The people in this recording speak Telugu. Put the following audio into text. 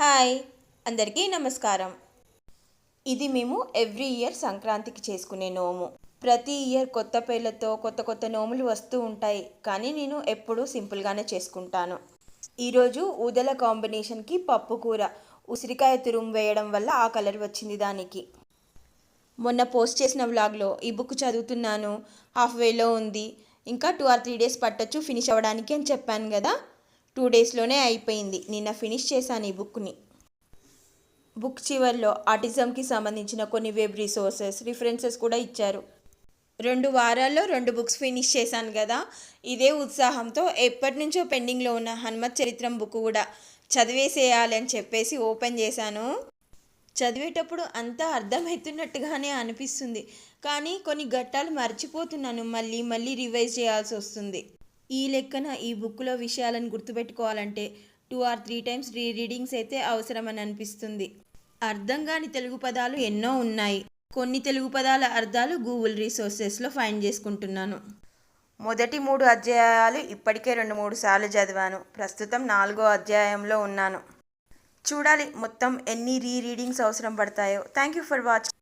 హాయ్ అందరికీ నమస్కారం. ఇది మేము ఎవ్రీ ఇయర్ సంక్రాంతికి చేసుకునే నోము. ప్రతి ఇయర్ కొత్త పేర్లతో కొత్త కొత్త నోములు వస్తూ ఉంటాయి కానీ నేను ఎప్పుడూ సింపుల్గానే చేసుకుంటాను. ఈరోజు ఊదల కాంబినేషన్కి పప్పు కూర ఉసిరికాయ తురుము వేయడం వల్ల ఆ కలర్ వచ్చింది దానికి. మొన్న పోస్ట్ చేసిన వ్లాగ్లో ఈ బుక్ చదువుతున్నాను హాఫ్ వేలో ఉంది ఇంకా టూ ఆర్ త్రీ డేస్ పట్టొచ్చు ఫినిష్ అవ్వడానికి అని చెప్పాను కదా? టూ డేస్లోనే అయిపోయింది. నిన్న ఫినిష్ చేశాను ఈ బుక్ని. బుక్ చివరిలో ఆటిజంకి సంబంధించిన కొన్ని వెబ్ రిసోర్సెస్ రిఫరెన్సెస్ కూడా ఇచ్చారు. రెండు వారాల్లో రెండు బుక్స్ ఫినిష్ చేశాను కదా. ఇదే ఉత్సాహంతో ఎప్పటి నుంచో పెండింగ్లో ఉన్న హనుమత్ చరిత్రం బుక్ కూడా చదివేసేయాలి అని చెప్పేసి ఓపెన్ చేశాను. చదివేటప్పుడు అంతా అర్థమవుతున్నట్టుగానే అనిపిస్తుంది. కానీ కొన్ని ఘట్టాలు మర్చిపోతున్నాను. మళ్ళీ మళ్ళీ రివైజ్ చేయాల్సి వస్తుంది. ఈ లెక్కన ఈ బుక్లో విషయాలను గుర్తుపెట్టుకోవాలంటే two or three times rereadings అయితే అవసరమని అనిపిస్తుంది. అర్థం కాని తెలుగు పదాలు ఎన్నో ఉన్నాయి. కొన్ని తెలుగు పదాల అర్థాలు గూగుల్ రీసోర్సెస్లో ఫైండ్ చేసుకుంటున్నాను. మొదటి మూడు అధ్యాయాలు ఇప్పటికే రెండు మూడు సార్లు చదివాను. ప్రస్తుతం నాలుగో అధ్యాయంలో ఉన్నాను. చూడాలి మొత్తం ఎన్ని రీ రీడింగ్స్ అవసరం పడతాయో. Thank you for watching